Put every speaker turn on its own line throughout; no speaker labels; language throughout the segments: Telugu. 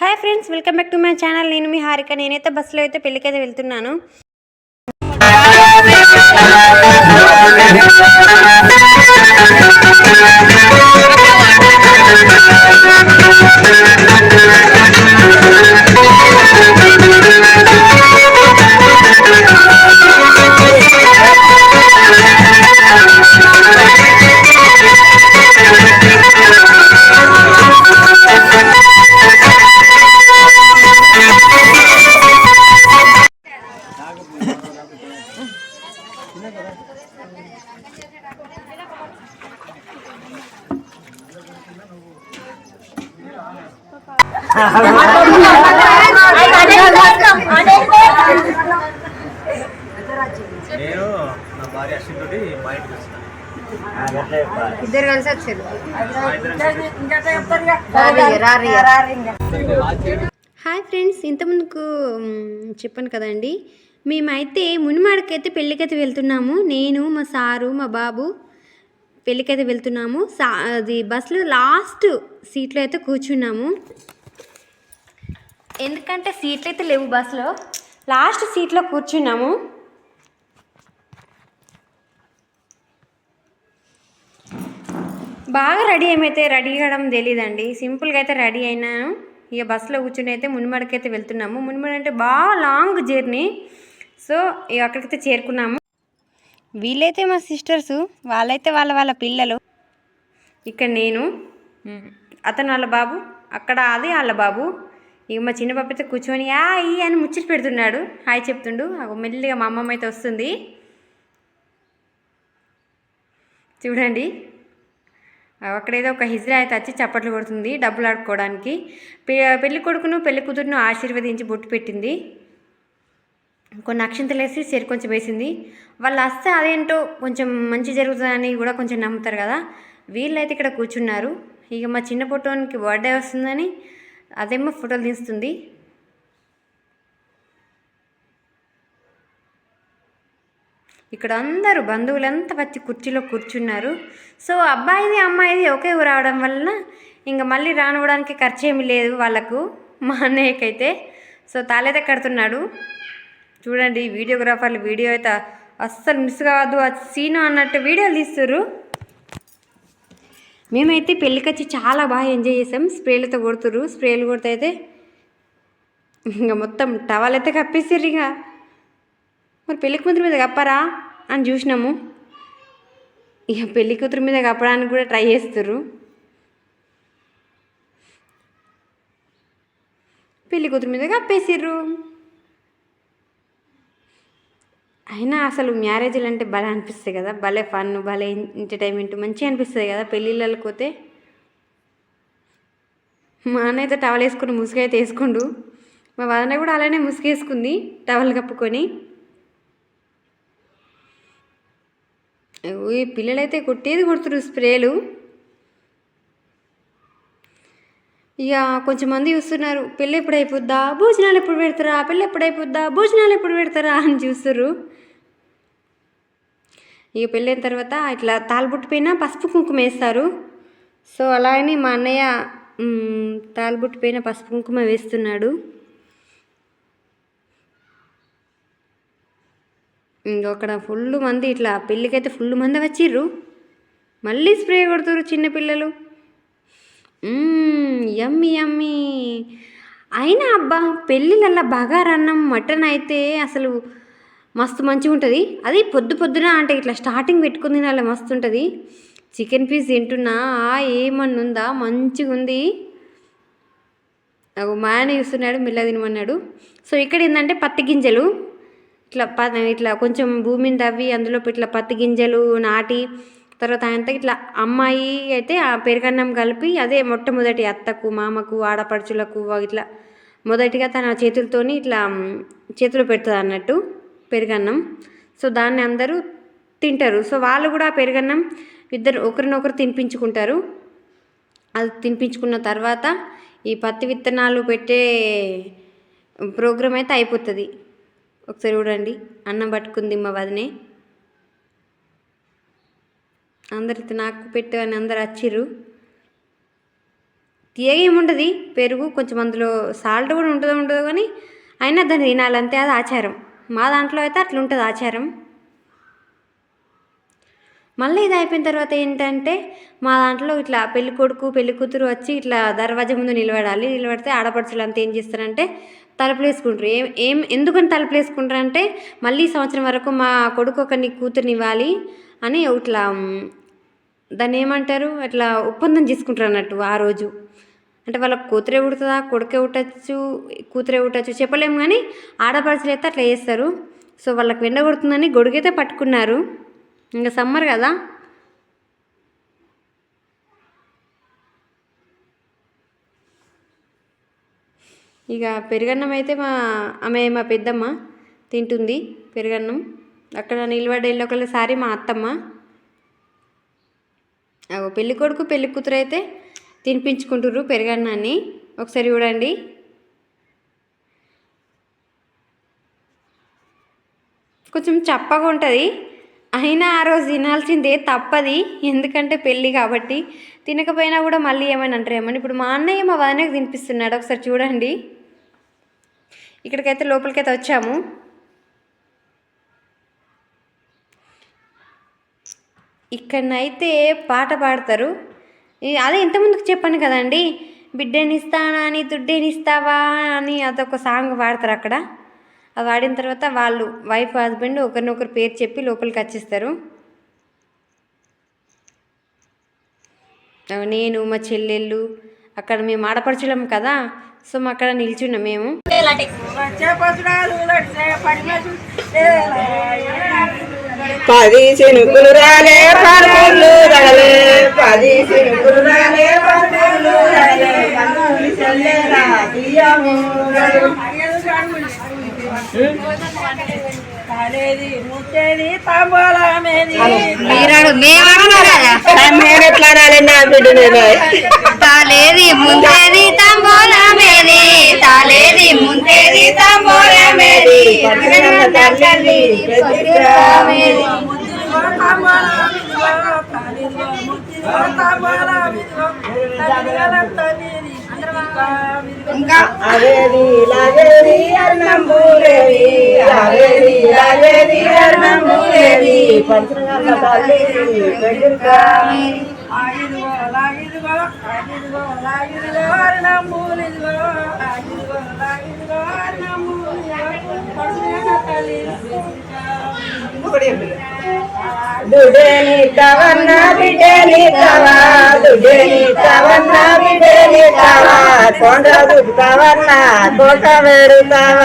Hi friends welcome back to my channel. నేను మీ హారిక. నేనైతే బస్సులో అయితే పెళ్ళికైతే వెళ్తున్నాను.
నేను నా భార్య అశ్విన్ తోటి మా ఇంటికి వచ్చిన.
ఇద్దరు కలిసి వచ్చారు. హాయ్ ఫ్రెండ్స్ ఇంతకుముందుకు మ్, చెప్పాను కదండి. మేమైతే మునిమాడకైతే పెళ్ళికైతే వెళ్తున్నాము. నేను మా సారు మా బాబు పెళ్ళికైతే వెళ్తున్నాము. సా అది బస్సులో లాస్ట్ సీట్లో అయితే కూర్చున్నాము. ఎందుకంటే సీట్లు అయితే లేవు బస్సులో. లాస్ట్ సీట్లో కూర్చున్నాము. బాగా రెడీ ఏమైతే రెడీ అవ్వడం తెలియదండి సింపుల్గా అయితే రెడీ అయినాను. ఇక బస్సులో కూర్చుని అయితే మునిమడకైతే అయితే వెళ్తున్నాము. మునిమడ అంటే బాగా లాంగ్ జర్నీ. సో ఇక అక్కడికైతే చేరుకున్నాము. వీళ్ళైతే మా సిస్టర్స్ వాళ్ళైతే వాళ్ళ వాళ్ళ పిల్లలు. ఇక్కడ నేను అతను వాళ్ళ బాబు అక్కడ అది వాళ్ళ బాబు. ఇక మా చిన్న పాప అయితే కూర్చొని ఆ ఈ అని ముచ్చట పెడుతున్నాడు. హాయ్ చెప్తుండు. మెల్లిగా మా అమ్మమ్మ అయితే వస్తుంది. చూడండి. అక్కడేదో ఒక హిజ్రా అయితే వచ్చి చప్పట్లు కొడుతుంది డబ్బులు ఆడుకోవడానికి. పె- పెళ్ళి కొడుకును పెళ్ళి కూతురును ఆశీర్వదించి బొట్టు పెట్టింది. కొన్ని అక్షంతలు వేసి చెరు కొంచెం వేసింది. వాళ్ళు వస్తే అదేంటో కొంచెం మంచి జరుగుతుందని కూడా కొంచెం నమ్ముతారు కదా. వీళ్ళైతే ఇక్కడ కూర్చున్నారు. ఇక మా చిన్న ఫోటోనికి బర్త్డే వస్తుందని అదేమో ఫోటోలు తీస్తుంది. ఇక్కడ అందరూ బంధువులంతా వచ్చి కుర్చీలో కూర్చున్నారు. సో అబ్బాయిది అమ్మాయిది ఒకే ఊరు రావడం వలన ఇంకా మళ్ళీ రానివ్వడానికి ఖర్చు ఏమీ లేదు వాళ్ళకు మా అన్నయ్యకైతే. సో తాళైతే కడుతున్నాడు. చూడండి వీడియోగ్రాఫర్లు వీడియో అయితే అస్సలు మిస్ కావద్దు ఆ సీను అన్నట్టు వీడియోలు తీస్తుర్రు. మేమైతే పెళ్ళికొచ్చి చాలా బాగా ఎంజాయ్ చేసాం. స్ప్రేలతో కొడుతుర్రు. స్ప్రేలు కొడితే అయితే ఇంకా మొత్తం టవల్ అయితే కప్పేసారు ఇక. మరి పెళ్ళి కూతురు మీద కప్పరా అని చూసినాము. ఇక పెళ్ళి కూతురు మీద కప్పడానికి కూడా ట్రై చేస్తారు పెళ్ళి కూతురు మీద కప్పేసిర్రు. అయినా అసలు మ్యారేజ్లు అంటే భలే అనిపిస్తాయి కదా. భలే ఫన్ భలే ఎంటర్టైన్మెంట్ మంచిగా అనిపిస్తుంది కదా పెళ్ళిళ్ళకి పోతే. మా అన్న అయితే టవల్ వేసుకుని ముసుగైతే వేసుకుండు. మా వదన కూడా అలానే ముసుగేసుకుంది టవల్ కప్పుకొని. ఈ పిల్లలైతే కొట్టేది కొడుతురు స్ప్రేలు. ఇక కొంచెం మంది చూస్తున్నారు పెళ్ళి ఎప్పుడు అయిపోద్దా భోజనాలు ఎప్పుడు పెడతారా? పెళ్ళి ఎప్పుడు అయిపోద్దా భోజనాలు ఎప్పుడు పెడతారా? అని చూస్తారు ఇక పెళ్ళైన తర్వాత ఇట్లా తాలిబుట్టు పైన పసుపు కుంకుమ వేస్తారు. సో అలాగని మా అన్నయ్య మ్, తాలిబుట్టు పైన పసుపు కుంకుమ వేస్తున్నాడు. ఇంక అక్కడ ఫుల్ మంది ఇట్లా పెళ్ళికైతే ఫుల్ మంది వచ్చిర్రు. మళ్ళీ స్ప్రే కొడుతురు చిన్నపిల్లలు యమ్మి యమ్మి. అయినా అబ్బా పెళ్ళిళ్ళల్లో బగారన్నం మటన్ అయితే అసలు మస్తు మంచిగా ఉంటుంది. అది పొద్దు పొద్దున అంటే ఇట్లా స్టార్టింగ్ పెట్టుకుని తినాలి మస్తు ఉంటుంది. చికెన్ పీస్ తింటున్నా ఏమన్నుందా? ఏమన్నా ఉందా మంచిగా ఉంది. నాకు మా ఆయన చూస్తున్నాడు మిల్ల తినమన్నాడు. సో ఇక్కడ ఏంటంటే పత్తి గింజలు. ఇట్లా ప ఇట్లా కొంచెం భూమిని తవ్వి అందులో ఇట్లా పత్తి గింజలు నాటి తర్వాత అంతా ఇట్లా అమ్మాయి అయితే ఆ పెరుగన్నం కలిపి అదే మొట్టమొదటి అత్తకు మామకు ఆడపడుచులకు ఇట్లా మొదటిగా తన చేతులతోని ఇట్లా చేతులు చేతిలో పెడుతుంది అన్నట్టు పెరుగన్నం. సో దాన్ని అందరూ తింటారు. సో వాళ్ళు కూడా ఆ పెరుగన్నం ఇద్దరు ఒకరినొకరు తినిపించుకుంటారు. అది తినిపించుకున్న తర్వాత ఈ పత్తి విత్తనాలు పెట్టే ప్రోగ్రామ్ అయితే అయిపోతుంది. ఒకసారి చూడండి. అన్నం పట్టుకుంది మా వదినే. అందరితో నాకు పెట్టు అని అందరు వచ్చిర్రు తీయగేముంటుంది? ఏముండదు పెరుగు కొంచెం అందులో సాల్ట్ కూడా ఉంటుందో ఉండదో కానీ అయినా దాన్ని తినాలంతే అది ఆచారం. మా దాంట్లో అయితే అట్లా ఉంటుంది ఆచారం. మళ్ళీ ఇది అయిపోయిన తర్వాత ఏంటంటే మా దాంట్లో ఇట్లా పెళ్ళి కొడుకు పెళ్ళి కూతురు వచ్చి ఇట్లా దర్వాజా ముందు నిలబడాలి. నిలబడితే ఆడపడుచులు అంతా ఏం చేస్తారంటే తలుపులు వేసుకుంటారు. ఏం ఏం ఎందుకని తలుపులు వేసుకుంటారు అంటే మళ్ళీ సంవత్సరం వరకు మా కొడుకు ఒక నీ కూతురుని ఇవ్వాలి అని ఇట్లా దాన్ని ఏమంటారు? అట్లా ఒప్పందం చేసుకుంటారు అన్నట్టు ఆ రోజు. అంటే వాళ్ళ కూతురే పుడుతుందా? కొడుకే ఉట్టచ్చు కూతురే ఉట్టచ్చు చెప్పలేము కానీ ఆడపడుచులు అయితే అట్లా చేస్తారు. సో వాళ్ళకి వెండ కొడుతుందని గొడుగైతే పట్టుకున్నారు. ఇంకా సమ్మర్ కదా. ఇక పెరుగన్నం అయితే మా ఆమె మా పెద్దమ్మ తింటుంది పెరుగన్నం. అక్కడ నిలబడి సారీ మా అత్తమ్మ. పెళ్ళి కొడుకు పెళ్ళి కూతురు అయితే తినిపించుకుంటుర్రు పెరగన్నాన్ని. ఒకసారి చూడండి. కొంచెం చప్పగా ఉంటుంది. అయినా ఆ రోజు తినాల్సిందే తప్పది. ఎందుకంటే పెళ్ళి కాబట్టి. తినకపోయినా కూడా మళ్ళీ ఏమైనా అంటారేమని ఇప్పుడు మా అన్నయ్య మా వదనకు తినిపిస్తున్నాడు. ఒకసారి చూడండి. ఇక్కడికైతే లోపలికైతే వచ్చాము. ఇక్కడనైతే పాట పాడతారు అదే ఇంతకుముందుకు చెప్పాను కదండి బిడ్డనిస్తానా అని దుడ్డేనిస్తావా అని అదొక సాంగ్ పాడతారు అక్కడ అది వాడిన తర్వాత వాళ్ళు వైఫ్ హస్బెండ్ ఒకరినొకరు పేరు చెప్పి లోపలికి వచ్చేస్తారు నేను మా చెల్లెళ్ళు అక్కడ మేము ఆడపడుచులం కదా సో మా అక్కడ నిల్చున్నాం మేము
పది చినుకులు రాలే పరుగులు రగలే పది చినుకులు రాలే పరుగులు రగలే కన్నులు చల్లేరా తీయము రగలు. నేను ఎట్లా అనాలి నా బిడ్డ నేను
తాలేది ముందేది తంబోలమేది. తాలేది ముందేది తంబోలమేది
పచ్చనమ్మ అవేది లాగేది ಆಗಿರುವ ಆಗಿರುವ ಆಗಿರುವ ಆಗಿರುವ ನಮ್ಮೂಲಿರುವ ಆಗಿರುವ ಆಗಿರುವ ದುಡೇನಿ ತವನ್ನ ಬಿಡೇನಿ ತವ ದುಡೇನಿ ತವನ್ನ ಬಿಡೇನಿ ತವ ಕೊಂಡ ದುಡ್ತವನ್ನ ಕೋಟ ಬೇಡುತ್ತವ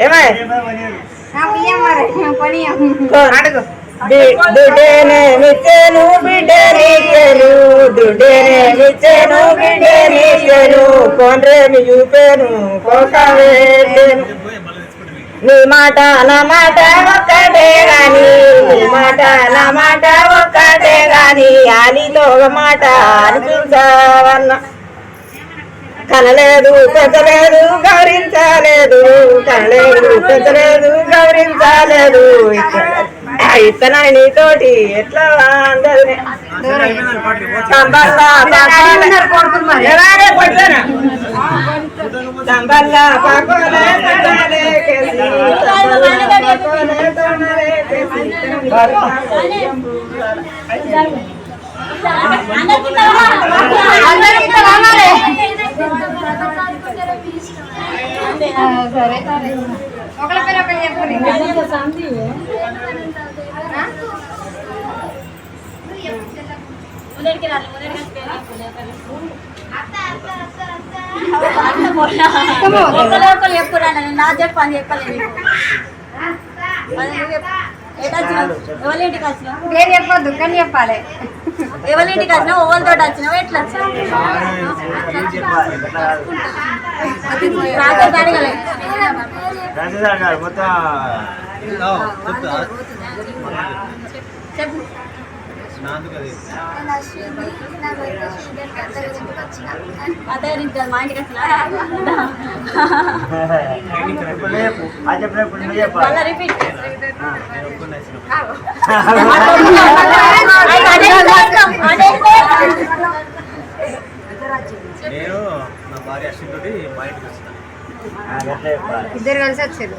ಏಮ ಪಣಿಯ ಪಣಿಯ మిచ్చేను బిడ్డని చెను దుడేనే మిచ్చేను బిడ్డని చెను కొండ్రేమి చూపేను కోట వేడేను నీ మాట నా మాట ఒక్కటే గాని నీ మాట నా మాట ఒక్కటే గాని ఆలితో ఒక మాట అనిపించవన్న కనలేదు పెంచలేదు గౌరవించలేదు కనలేదు పెంచలేదు గౌరవించలేదు ఇతనాన్ని నీతోటి ఎట్లా అందరినీ? సంబల్లా సంబల్లా పాకోలే కేసి సంబల్లా తొండలే కేసి
ఒకరు ఒకరు చెప్పురా నా చెప్పలేదు
పేరు చెప్పొద్దు కానీ చెప్పాలి.
ఎవరి ఇంటికి వచ్చినావు ఓవలతో వచ్చినావు ఎట్లా వచ్చినావు
మొత్తం
చెప్పు.
నాందుకు
నేను నా
మా ఇంటికి వచ్చినా రిపీట్
నేను నా భార్య అశ్విన్ తోటి మా ఇంటికి వచ్చిన
ఇద్దరు కలిసి వచ్చారు